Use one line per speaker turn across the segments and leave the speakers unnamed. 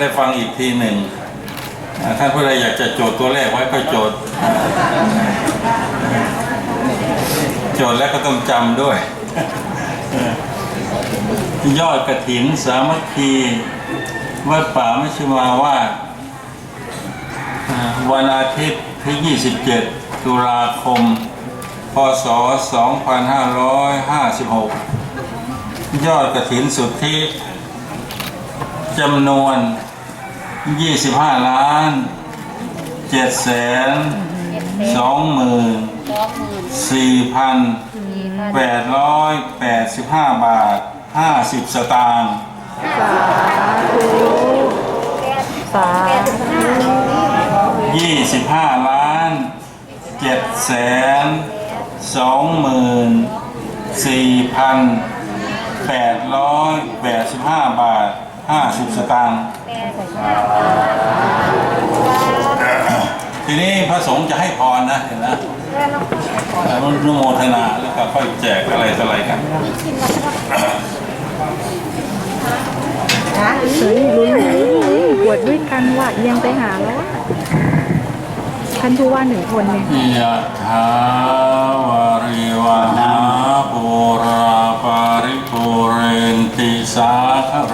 ได้ฟังอีกทีหนึ่งท่านผู้ใดอยากจะโจทย์ตัวเลขไว้ก็โจทย์ โจทย์แล้วก็ต้องจำด้วย ยอดกระถินสามัคคีวัดป่าไม่ชมาว่าวันอาทิตย์ที่ 27 ตุลาคม พศ 2556 ยอดกระถินสุทธิ จำนวน 25 ล้าน 7 แสน 2 หมื่น4,885 บาท 50 สตางค์
สา
25 ล้าน 7 แสน 2 หมื่น4,885 บาท 50สตางค์ทีนี้พระสงฆ์จะให้พรนะเห็นนะอนุโมทนาแล้วก็ค่อยแจกอะไรต่ออะไรกัน
เฮ้ยลุ้นบวชด้วยกันว่ะเอียังไปหาแล้วอะท่านผู้ว่าหนึ่งคนเนี่ย
ยะถาวา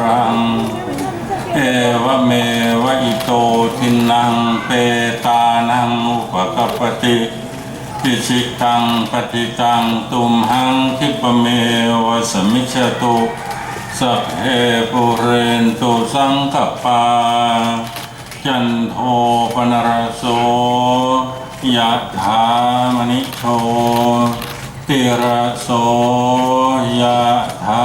รัง เอวเมวอิโตทินังเปตานังอุปกปติปิชิตังปฏิตังตุมหังคิปเมวสมิจฉตุสัพเพปุเรนตุสังกปา จันโทปนรโสยะถามณิโชติระโสยะถา